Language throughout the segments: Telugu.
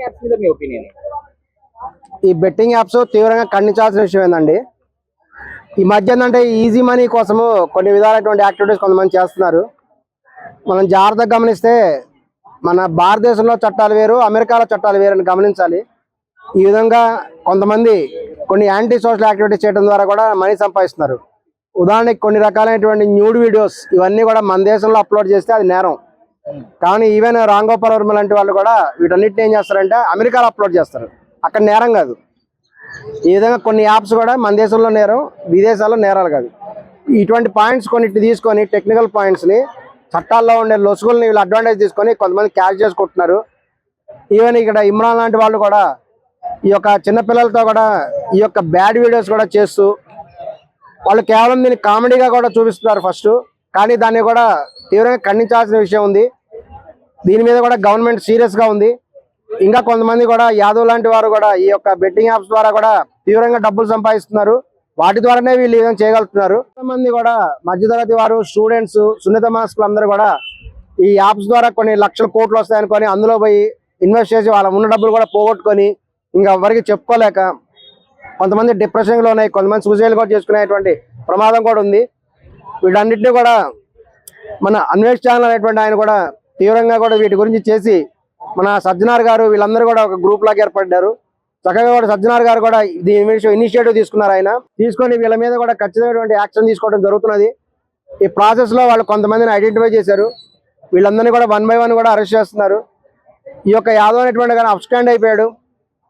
బెట్టింగ్ యాప్స్ మీద మీ ఒపీనియన్? ఈ బెట్టింగ్ యాప్స్ తీవ్రంగా ఖండించాల్సిన విషయం ఏంటండి ఈ మధ్య ఏంటంటే ఈజీ మనీ కోసము కొన్ని విధాలైనటువంటి యాక్టివిటీస్ కొంతమంది చేస్తున్నారు. మనం జాగ్రత్తగా గమనిస్తే మన భారతదేశంలో చట్టాలు వేరు అమెరికాలో చట్టాలు వేరు అని గమనించాలి. ఈ విధంగా కొంతమంది కొన్ని యాంటీ సోషల్ యాక్టివిటీస్ చేయడం ద్వారా కూడా మనీ సంపాదిస్తున్నారు. ఉదాహరణకి కొన్ని రకాలైనటువంటి న్యూడ్ వీడియోస్ ఇవన్నీ కూడా మన దేశంలో అప్లోడ్ చేస్తే అది నేరం. కానీ ఈవెన్ రాంగోపాల్ వర్మ లాంటి వాళ్ళు కూడా వీటన్నిటిని ఏం చేస్తారంటే అమెరికాలో అప్లోడ్ చేస్తారు. అక్కడ నేరం కాదు. ఈ విధంగా కొన్ని యాప్స్ కూడా మన దేశంలో నేరం విదేశాల్లో నేరాలు కాదు. ఇటువంటి పాయింట్స్ కొన్నిటి తీసుకొని టెక్నికల్ పాయింట్స్ని చట్టాల్లో ఉండే లొసుగుల్ని వీళ్ళు అడ్వాంటేజ్ తీసుకొని కొంతమంది క్యాష్ చేసుకుంటున్నారు. ఈవెన్ ఇక్కడ ఇమ్రాన్ లాంటి వాళ్ళు కూడా ఈ యొక్క చిన్నపిల్లలతో కూడా ఈ యొక్క బ్యాడ్ వీడియోస్ కూడా చేస్తూ వాళ్ళు కేవలం దీన్ని కామెడీగా కూడా చూపిస్తున్నారు ఫస్ట్. కానీ దాన్ని కూడా తీవ్రంగా ఖండించాల్సిన విషయం ఉంది. దీని మీద కూడా గవర్నమెంట్ సీరియస్గా ఉంది. ఇంకా కొంతమంది కూడా యాదవ్ లాంటి వారు కూడా ఈ యొక్క బెట్టింగ్ యాప్స్ ద్వారా కూడా తీవ్రంగా డబ్బులు సంపాదిస్తున్నారు. వాటి ద్వారానే వీళ్ళు ఏదైనా చేయగలుగుతున్నారు. కొంతమంది కూడా మధ్యతరగతి వారు స్టూడెంట్స్ సున్నిత మాస్కులు అందరూ కూడా ఈ యాప్స్ ద్వారా కొన్ని లక్షల కోట్లు వస్తాయనుకొని అందులో పోయి ఇన్వెస్ట్ చేసి వాళ్ళ ఉన్న డబ్బులు కూడా పోగొట్టుకొని ఇంకా ఎవరికి చెప్పుకోలేక కొంతమంది డిప్రెషన్లో ఉన్నాయి కొంతమంది సూసైడ్ కూడా చేసుకునేటువంటి ప్రమాదం కూడా ఉంది. వీటన్నిటిని కూడా మన అన్వేష్ ఛానల్ అనేటువంటి ఆయన కూడా తీవ్రంగా కూడా వీటి గురించి చేసి మన సజ్జనార్ గారు వీళ్ళందరూ కూడా ఒక గ్రూప్ లాగా ఏర్పడ్డారు. చక్కగా కూడా సజ్జనార్ గారు కూడా దీని ఇనిషియేటివ్ తీసుకున్నారు ఆయన. తీసుకొని వీళ్ళ మీద కూడా ఖచ్చితమైనటువంటి యాక్షన్ తీసుకోవడం జరుగుతున్నది. ఈ ప్రాసెస్లో వాళ్ళు కొంతమందిని ఐడెంటిఫై చేశారు. వీళ్ళందరినీ కూడా వన్ బై వన్ కూడా అరెస్ట్ చేస్తున్నారు. ఈ యొక్క యాదవ్ అనేటువంటి కానీ అబ్స్టాండ్ అయిపోయాడు.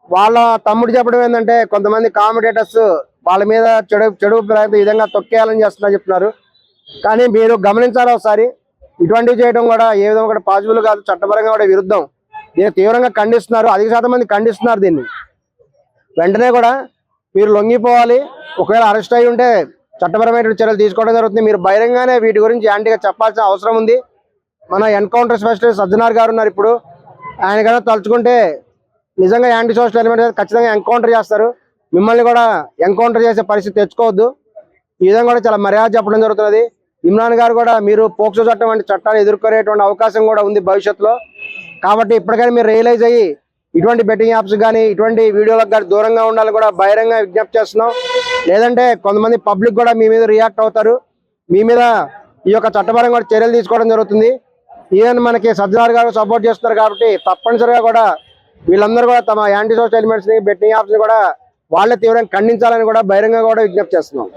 వాళ్ళ తమ్ముడు చెప్పడం ఏంటంటే కొంతమంది కామెంటేటర్స్ వాళ్ళ మీద చెడు చెడు ఈ విధంగా తొక్కేయాలని చేస్తున్నారు చెప్తున్నారు. కానీ మీరు గమనించాలి ఒకసారి. ఇటువంటివి చేయడం కూడా ఏ విధంగా కూడా పాజిబుల్ కాదు చట్టపరంగా కూడా విరుద్ధం. దీన్ని తీవ్రంగా ఖండిస్తున్నారు అధిక శాతం మంది ఖండిస్తున్నారు దీన్ని. వెంటనే కూడా మీరు లొంగిపోవాలి ఒకవేళ అరెస్ట్ అయి ఉంటే చట్టపరమైన చర్యలు తీసుకోవడం జరుగుతుంది. మీరు బహిరంగానే వీటి గురించి యాంటీగా చెప్పాల్సిన అవసరం ఉంది. మన ఎన్కౌంటర్ స్పెషలిస్ట్ సజ్జనార్ గారు ఉన్నారు ఇప్పుడు. ఆయన కన్నా తలుచుకుంటే నిజంగా యాంటీ సోషల్ ఎలిమెంట్ ఖచ్చితంగా ఎన్కౌంటర్ చేస్తారు. మిమ్మల్ని కూడా ఎన్కౌంటర్ చేసే పరిస్థితి తెచ్చుకోవద్దు. ఈ విధంగా కూడా చాలా మర్యాద చెప్పడం జరుగుతున్నది. ఇమ్రాన్ గారు కూడా మీరు పోక్సో చట్టం వంటి చట్టాలు ఎదుర్కొనేటువంటి అవకాశం కూడా ఉంది భవిష్యత్తులో. కాబట్టి ఇప్పటికైనా మీరు రియలైజ్ అయ్యి ఇటువంటి బెట్టింగ్ యాప్స్ కానీ ఇటువంటి వీడియోలకు కానీ దూరంగా ఉండాలని కూడా బహిరంగ విజ్ఞప్తి చేస్తున్నాం. లేదంటే కొంతమంది పబ్లిక్ కూడా మీ మీద రియాక్ట్ అవుతారు. మీ మీద ఈ యొక్క చట్టపరంగా కూడా చర్యలు తీసుకోవడం జరుగుతుంది. ఈవెన్ మనకి సజ్జనార్ గారు సపోర్ట్ చేస్తున్నారు కాబట్టి తప్పనిసరిగా కూడా వీళ్ళందరూ కూడా తమ యాంటీ సోషల్ ఎలిమెంట్స్ని బెట్టింగ్ యాప్స్ని కూడా వాళ్ళ తీవ్రంగా ఖండించాలని కూడా బహిరంగ కూడా విజ్ఞప్తి చేస్తున్నాం.